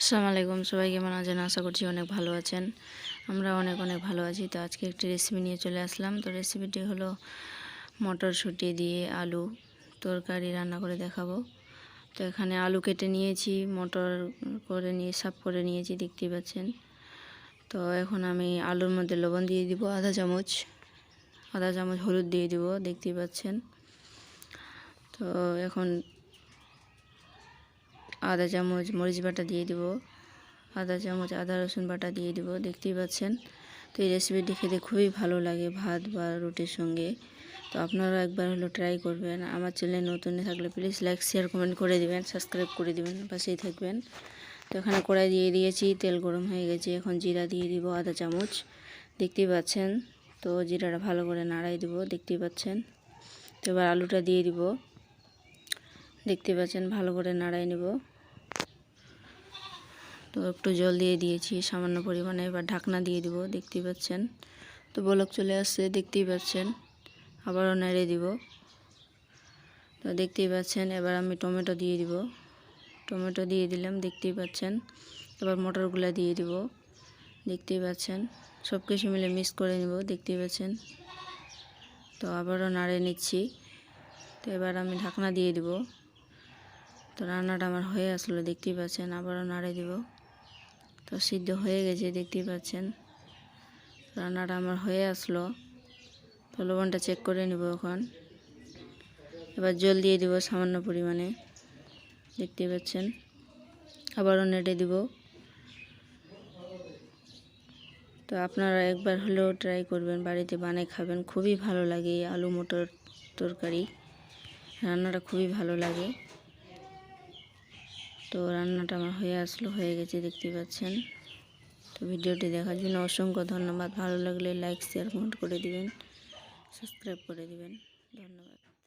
আসসালামু আলাইকুম। সবাই কেমন আছেন? আশা করছি অনেক ভালো আছেন। আমরা অনেক অনেক ভালো আছি। তো আজকে একটি রেসিপি নিয়ে চলে আসলাম। তো রেসিপিটি হলো মটরশুঁটি দিয়ে আলু তরকারি রান্না করে দেখাবো। তো এখানে আলু কেটে নিয়েছি, মটর করে নিয়ে, সাফ করে নিয়েছি, দেখতেই পাচ্ছেন। তো এখন আমি আলুর মধ্যে লবণ দিয়ে দিব, আধা চামচ। আধা চামচ হলুদ দিয়ে দিব, দেখতেই পাচ্ছেন। তো এখন আধা চামচ মরিচ বাটা দিয়ে দিব। আধা চামচ আদা রসুন বাটা দিয়ে দিব, দেখতেই পাচ্ছেন? তো এই রেসিপিটি খেতে খুবই ভালো লাগে ভাত বা রুটির সঙ্গে। তো আপনারা একবার হলো ট্রাই করবেন। আমার চ্যানেল নতুন থাকলে প্লিজ লাইক শেয়ার কমেন্ট করে দিবেন সাবস্ক্রাইব করে দিবেন, পাশেই থাকবেন। তো এখানে কড়াই দিয়ে দিয়েছি, তেল গরম হয়ে গেছে। এখন জিরা দিয়ে দিব আধা চামচ। দেখতেই পাচ্ছেন? তো জিরাটা ভালো করে নাড়াই দিব, দেখতেই পাচ্ছেন? তো এবার আলুটা দিয়ে দিব। দেখতে পাচ্ছেন? ভালো করে নাড়াই নেব। তো একটু জল দিয়ে দিয়েছি, সামান্য পরিমাণে। এবার ঢাকনা দিয়ে দিব, দেখতেই পাচ্ছেন। তো বলক চলে আসছে, দেখতেই পাচ্ছেন। আবারও নেড়ে দিব। তো দেখতেই পাচ্ছেন, এবার আমি টমেটো দিয়ে দিব। টমেটো দিয়ে দিলাম, দেখতেই পাচ্ছেন। এবার মটরগুলা দিয়ে দিব। দেখতেই পাচ্ছেন সব কিছু মিলে মিক্স করে নেব, দেখতেই পাচ্ছেন। তো আবারও নাড়ে নিচ্ছি। তো এবার আমি ঢাকনা দিয়ে দিব। তো রান্নাটা আমার হয়ে আসলো, দেখতেই পাচ্ছেন। আবারও নাড়ে দিব। তো সিদ্ধ হয়ে গেছে, দেখতেই পাচ্ছেন। রান্নাটা আমার হয়ে আসলো। তো লবণটা চেক করে নেব এখন। এবার জল দিয়ে দিব সামান্য পরিমাণে। দেখতেই পাচ্ছেন। আবারও নেটে দিব। তো আপনারা একবার হলেও ট্রাই করবেন, বাড়িতে বানিয়ে খাবেন। খুবই ভালো লাগে আলু মটর তরকারি। রান্নাটা খুবই ভালো লাগে। তো রান্নাটা আমার হয়ে আসলো, হয়ে গেছে দেখতে পাচ্ছেন। তো ভিডিওটি দেখার জন্য অসংখ্য ধন্যবাদ। ভালো লাগলে লাইক শেয়ার কমেন্ট করে দিবেন। সাবস্ক্রাইব করে দিবেন। ধন্যবাদ।